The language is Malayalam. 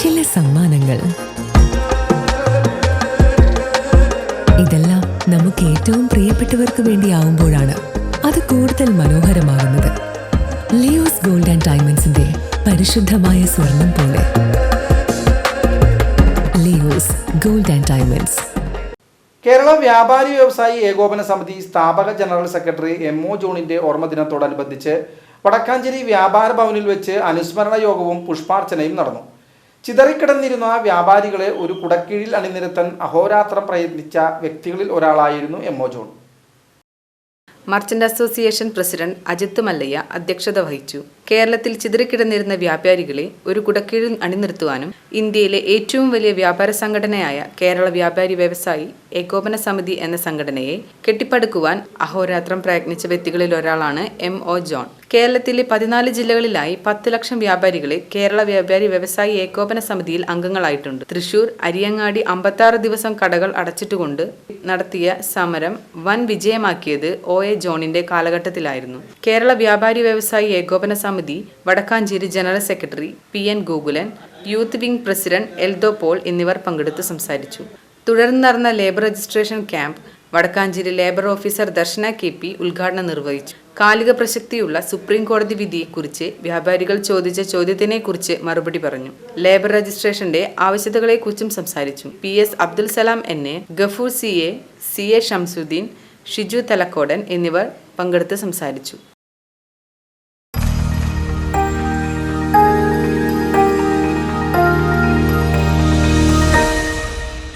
ചില സമ്മാനങ്ങൾ. ഇതെല്ലാം നമുക്ക് ഏറ്റവും പ്രിയപ്പെട്ടവർക്ക് വേണ്ടിയാവുമ്പോഴാണ് അത് കൂടുതൽ മനോഹരമാകുന്നത്. ലിയോസ് ഗോൾഡ് ആൻഡ് ഡയമണ്ട്സിന്റെ പരിശുദ്ധമായ സ്വർണം പോലെ. Leo's gold and diamonds. Kerala വ്യാപാരി വ്യവസായി ഏകോപന സമിതി സ്ഥാപക ജനറൽ സെക്രട്ടറി എം ഒ ജോണിന്റെ ഓർമ്മദിനത്തോടനുബന്ധിച്ച് വടക്കാഞ്ചേരി വ്യാപാര ഭവനിൽ വെച്ച് അനുസ്മരണ യോഗവും പുഷ്പാർച്ചനയും നടന്നു. ചിതറിക്കിടന്നിരുന്ന വ്യാപാരികളെ ഒരു കുടക്കീഴിൽ അണിനിരത്താൻ അഹോരാത്രം പ്രയത്നിച്ച വ്യക്തികളിൽ ഒരാളായിരുന്നു M O John. Merchant association president Ajith Mallayya അധ്യക്ഷത വഹിച്ചു. കേരളത്തിൽ ചിതറിക്കിടന്നിരുന്ന വ്യാപാരികളെ ഒരു കുടക്കീഴിൽ അണിനിർത്തുവാനും ഇന്ത്യയിലെ ഏറ്റവും വലിയ വ്യാപാര സംഘടനയായ കേരള വ്യാപാരി വ്യവസായി ഏകോപന സമിതി എന്ന സംഘടനയെ കെട്ടിപ്പടുക്കുവാൻ അഹോരാത്രം പ്രയത്നിച്ച വ്യക്തികളിൽ ഒരാളാണ് എം ഒ ജോൺ. കേരളത്തിലെ പതിനാല് ജില്ലകളിലായി പത്ത് ലക്ഷം വ്യാപാരികളെ കേരള വ്യാപാരി വ്യവസായി ഏകോപന സമിതിയിൽ അംഗങ്ങളായിട്ടുണ്ട്. തൃശൂർ അരിയങ്ങാടി അമ്പത്താറ് ദിവസം കടകൾ അടച്ചിട്ടുകൊണ്ട് നടത്തിയ സമരം വൻ വിജയമാക്കിയത് ഒ എ ജോണിന്റെ കാലഘട്ടത്തിലായിരുന്നു. കേരള വ്യാപാരി വ്യവസായി ഏകോപന സമിതി Vadakkanchery general secretary P N Gokulan youth wing president Eldho Paul എന്നിവർ പങ്കെടുത്ത് സംസാരിച്ചു. തുടർന്ന് നടന്ന labour registration camp Vadakkanchery labour officer Darshana K P ഉദ്ഘാടനം നിർവഹിച്ചു. കാലിക പ്രസക്തിയുള്ള സുപ്രീം കോടതി വിധിയെക്കുറിച്ച് വ്യാപാരികൾ ചോദിച്ച ചോദ്യത്തിനെക്കുറിച്ച് മറുപടി പറഞ്ഞു. ലേബർ രജിസ്ട്രേഷന്റെ ആവശ്യകതകളെക്കുറിച്ചും സംസാരിച്ചു. P S Abdul Salam N A Gafoor C A C A Shamsuddin Shiju Thalakkodan എന്നിവർ പങ്കെടുത്ത് സംസാരിച്ചു.